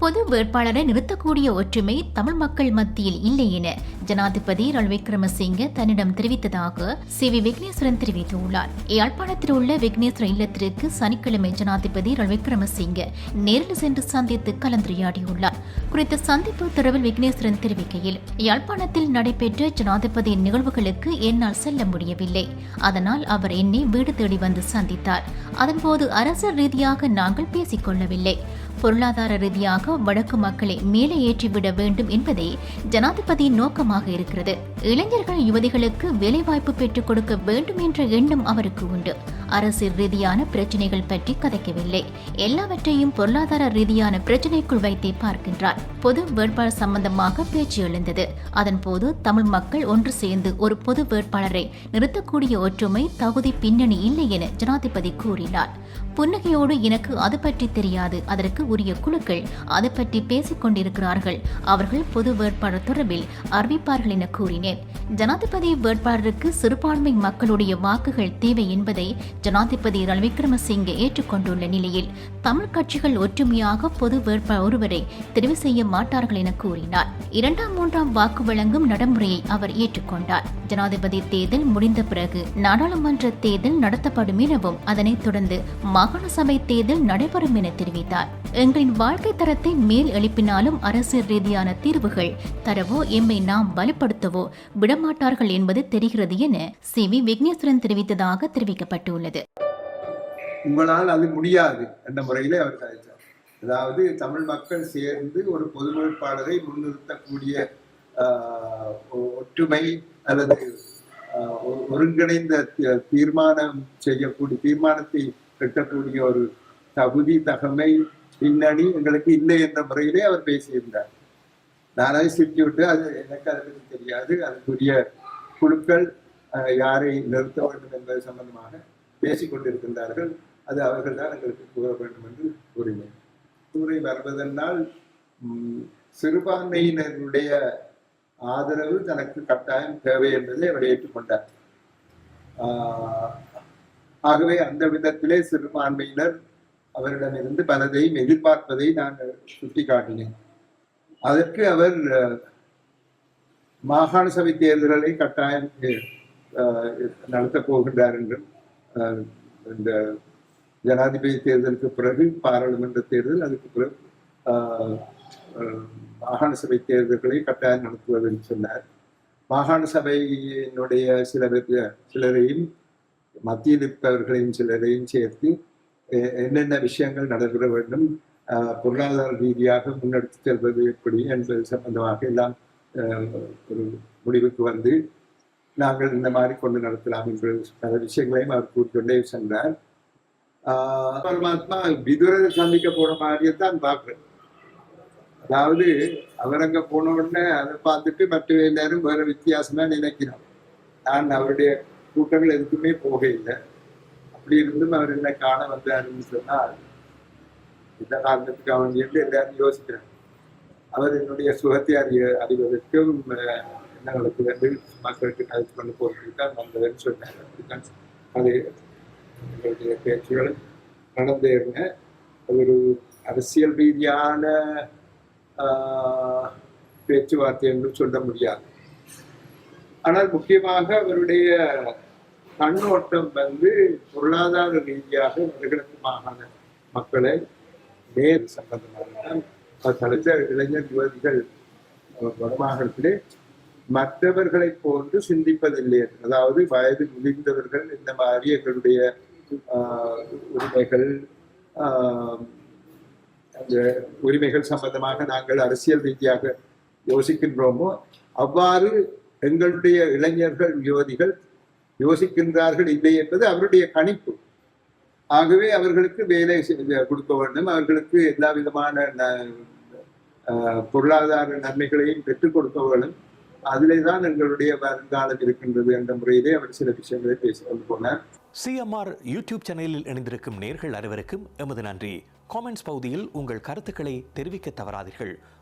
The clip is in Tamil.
பொது வேட்பாளரை நிறுத்தக்கூடிய ஒற்றுமை தமிழ் மக்கள் மத்தியில் இல்லை என ஜனாதிபதி ரணில் விக்ரமசிங்க தன்னிடம் தெரிவித்ததாக சி வி விக்னேஸ்வரன் தெரிவித்துள்ளார். யாழ்ப்பாணத்தில் உள்ள விக்னேஸ்வரன் இல்லத்திற்கு சனிக்கிழமை ஜனாதிபதி ரணில் விக்ரமசிங்க நேரில் சென்று சந்தித்து கலந்துரையாடியுள்ளார். குறித்த சந்திப்பு தொடர்பில் விக்னேஸ்வரன் தெரிவிக்கையில் யாழ்ப்பாணத்தில் நடைபெற்ற ஜனாதிபதி நிகழ்வுகளுக்கு என்னால் செல்ல முடியவில்லை. அதனால் அவர் என்னை வீடு தேடி வந்து சந்தித்தார். அதன்போது அரசியல் ரீதியாக நாங்கள் பேசிக் கொள்ளவில்லை. பொருளாதார ரீதியாக வடக்கு மக்களை மேலே ஏற்றிவிட வேண்டும் என்பதே ஜனாதிபதியின் நோக்கமாக இருக்கிறது. இளைஞர்கள் யுவதிகளுக்கு வேலைவாய்ப்பு பெற்றுக் கொடுக்க வேண்டும் என்ற எண்ணம் அவருக்கு உண்டு. அரசியல் ரீதியான பிரச்சனைகள் பற்றி கதைக்கவில்லை. எல்லாவற்றையும் பொருளாதார ரீதியான பிரச்சனைக்குள் வைத்தே பார்க்கின்றார். பொது வேட்பாளர் சம்பந்தமாக பேச்சு எழுந்தது. அதன்போது தமிழ் மக்கள் ஒன்று சேர்ந்து ஒரு பொது வேட்பாளரை நிறுத்தக்கூடிய ஒற்றுமை தகுதி பின்னணி இல்லை என ஜனாதிபதி கூறினார். புன்னகையோடு எனக்கு அது பற்றி தெரியாது. அதற்கு உரிய குழுக்கள் அது பற்றி பேசிக் கொண்டிருக்கிறார்கள். அவர்கள் பொது வேட்பாளர் தொடர்பில் அறிவிப்பார்கள் என கூறினேன். ஜனாதிபதி வேட்பாளருக்கு சிறுபான்மை மக்களுடைய வாக்குகள் தேவை என்பதை ஜனாதிபதி ரணில் விக்ரமசிங்கே ஏற்றுக்கொண்டுள்ள நிலையில் தமிழ் கட்சிகள் ஒற்றுமையாக பொது வேட்பாளர் ஒருவரை தெரிவு செய்ய மாட்டார்கள் என கூறினார். இரண்டாம் மூன்றாம் வாக்கு வழங்கும் நடைமுறையை அவர் ஏற்றுக்கொண்டார். ஜனாதிபதி தேர்தல் முடிந்த பிறகு நாடாளுமன்ற தேர்தல் நடத்தப்படும் எனவும் அதனைத் தொடர்ந்து மாகாண சபை தேர்தல் நடைபெறும் என தெரிவித்தார். எங்களின் வாழ்க்கை தரத்தை மேல் எழுப்பினாலும் அரசியல் ரீதியான தீர்வுகள் தரவோ எம்மை நாம் வலுப்படுத்தவோ விடமாட்டார்கள் என்பது தெரிகிறது என சி. வி. விக்னேஸ்வரன் தெரிவித்ததாக தெரிவிக்கப்பட்டுள்ளது. உங்களால் அது முடியாது என்ற முறையிலே அவர் கதைத்தார். அதாவது தமிழ் மக்கள் சேர்ந்து ஒரு பொது வேட்பாளரை முன்னிறுத்தக்கூடிய ஆஹ், ஒற்றுமை அல்லது ஒருங்கிணைந்த தீர்மானம் செய்யக்கூடிய தீர்மானத்தை எட்டக்கூடிய ஒரு தகுதி தகமை பின்னணி எங்களுக்கு இல்லை என்ற முறையிலே அவர் பேசியிருந்தார். நான் அதை சுற்றி விட்டு அது எனக்கு அதை பற்றி தெரியாது அதுக்குரிய குழுக்கள் யாரை நிறுத்த வேண்டும் என்பது சம்பந்தமாக பேசிக் கொண்டிருக்கின்றார்கள். அது அவர்கள் தான் எங்களுக்கு கூற வேண்டும் என்று கூறினேன். கூறி வருவதனால் சிறுபான்மையினருடைய ஆதரவு தனக்கு கட்டாயம் தேவை என்பதை அவர் ஏற்றுக்கொண்டார். ஆஹ், ஆகவே அந்த விதத்திலே சிறுபான்மையினர் அவரிடமிருந்து பலதையும் எதிர்பார்ப்பதை நான் சுட்டிக்காட்டினேன். அதற்கு அவர் மாகாண சபை தேர்தல்களை கட்டாயம் நடத்தப் போகின்றார் என்றும் இந்த ஜனாதிபதி தேர்தலுக்கு பிறகு பாராளுமன்ற தேர்தல் அதுக்கு பிறகு ஆஹ், மாகாண சபை தேர்தல்களை கட்டாயம் நடத்துவது என்று சொன்னார். மாகாண சபையினுடைய சில பேர் சிலரையும் மத்தியில் இருப்பவர்களையும் சிலரையும் சேர்த்து என்னென்ன விஷயங்கள் நடைபெற வேண்டும் ஆஹ், பொருளாதார ரீதியாக முன்னெடுத்து செல்வது எப்படி என்பது சம்பந்தமாக எல்லாம் ஒரு முடிவுக்கு வந்து நாங்கள் இந்த மாதிரி கொண்டு நடத்தலாம் என்று பல விஷயங்களையும் அவர் கூறிக்கொண்டே சென்றார். ஆஹ் பரமாத்மா விதுரரை சந்திக்க போன மாதிரியே தான் பார்க்கிறேன். அதாவது அவர் அங்க போன உடனே அதை பார்த்துட்டு மற்ற எல்லாரும் வேற வித்தியாசமா நினைக்கிறோம் நான் அவருடைய கூட்டங்கள் எதுக்குமே போக இல்லை அப்படி இருந்தும் அவர் என்ன காண வந்தாருன்னு சொன்னால் இந்த காரணத்துக்கு அவன் என்று எல்லாரும் யோசிக்கிறான் அவர் என்னுடைய சுகத்தை அறிய அறிவதற்கும் எண்ணங்களுக்கு வந்து மக்களுக்கு கருத்து கொண்டு போறதுக்கு தான் சொன்னார். அப்படித்தான் அது எங்களுடைய பேச்சுகள் நடந்தேறின ஒரு அரசியல் ரீதியான ஆஹ், பேச்சுவார்த்தை என்று சொல்ல முடியாது. ஆனால் முக்கியமாக அவருடைய கண்ணோட்டம் வந்து பொருளாதார ரீதியாக வடகிழக்கு மாகாண மக்களை நேர் சம்பந்தமாக தலைத்த இளைஞர் யுவதிகள் அஹ், வடமாகாணத்திலே மற்றவர்களைப் போன்று சிந்திப்பதில்லை. அதாவது வயது முதிர்ந்தவர்கள் இந்த மாதிரி எங்களுடைய ஆஹ், உரிமைகள் ஆஹ், அந்த உரிமைகள் சம்பந்தமாக நாங்கள் அரசியல் ரீதியாக யோசிக்கின்றோமோ அவ்வாறு எங்களுடைய இளைஞர்கள் யுவதிகள் யோசிக்கின்றார்கள் இல்லை என்பது அவருடைய கணிப்பு. ஆகவே அவர்களுக்கு வேலை கொடுக்க வேண்டும். அவர்களுக்கு எல்லா விதமான பொருளாதார நன்மைகளையும் பெற்றுக் கொடுக்க வேண்டும். அதிலே தான் எங்களுடைய வருங்காலம் இருக்கின்றது என்ற முறையிலே அவர் சில விஷயங்களை பேசிக்கொண்டு போனார். சிஎம்ஆர் யூடியூப் சேனலில் இணைந்திருக்கும் நேர்கள் அனைவருக்கும் எமது நன்றி. காமெண்ட்ஸ் பகுதியில் உங்கள் கருத்துக்களை தெரிவிக்க தவறாதீர்கள்.